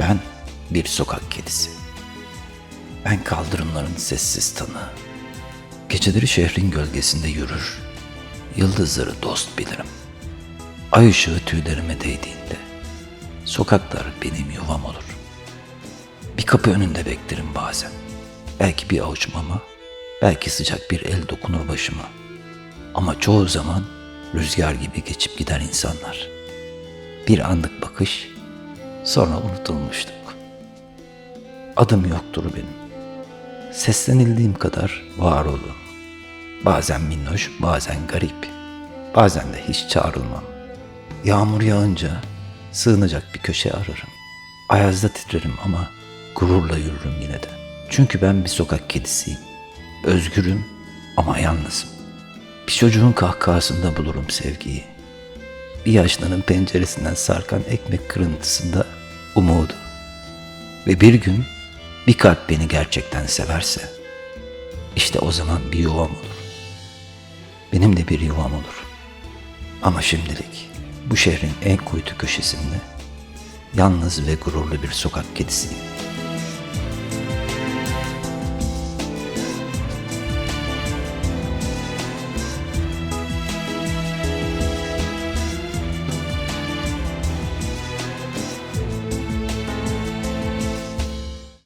Ben bir sokak kedisi. Ben kaldırımların sessiz tanığı. Geceleri şehrin gölgesinde yürür. Yıldızları dost bilirim. Ay ışığı tüylerime değdiğinde sokaklar benim yuvam olur. Bir kapı önünde beklerim bazen. Belki bir avuç mama, belki sıcak bir el dokunur başıma. Ama çoğu zaman rüzgar gibi geçip gider insanlar. Bir anlık bakış, sonra unutulmuştuk. Adım yoktur benim. Seslenildiğim kadar var olurum. Bazen minnoş, bazen garip. Bazen de hiç çağrılmam. Yağmur yağınca sığınacak bir köşe ararım. Ayazda titrerim ama gururla yürürüm yine de. Çünkü ben bir sokak kedisiyim. Özgürüm ama yalnızım. Bir çocuğun kahkahasında bulurum sevgiyi. Bir yaşlının penceresinden sarkan ekmek kırıntısında umudu. Ve bir gün bir kalp beni gerçekten severse işte o zaman bir yuvam olur. Benim de bir yuvam olur. Ama şimdilik bu şehrin en kuytu köşesinde yalnız ve gururlu bir sokak kedisiyim.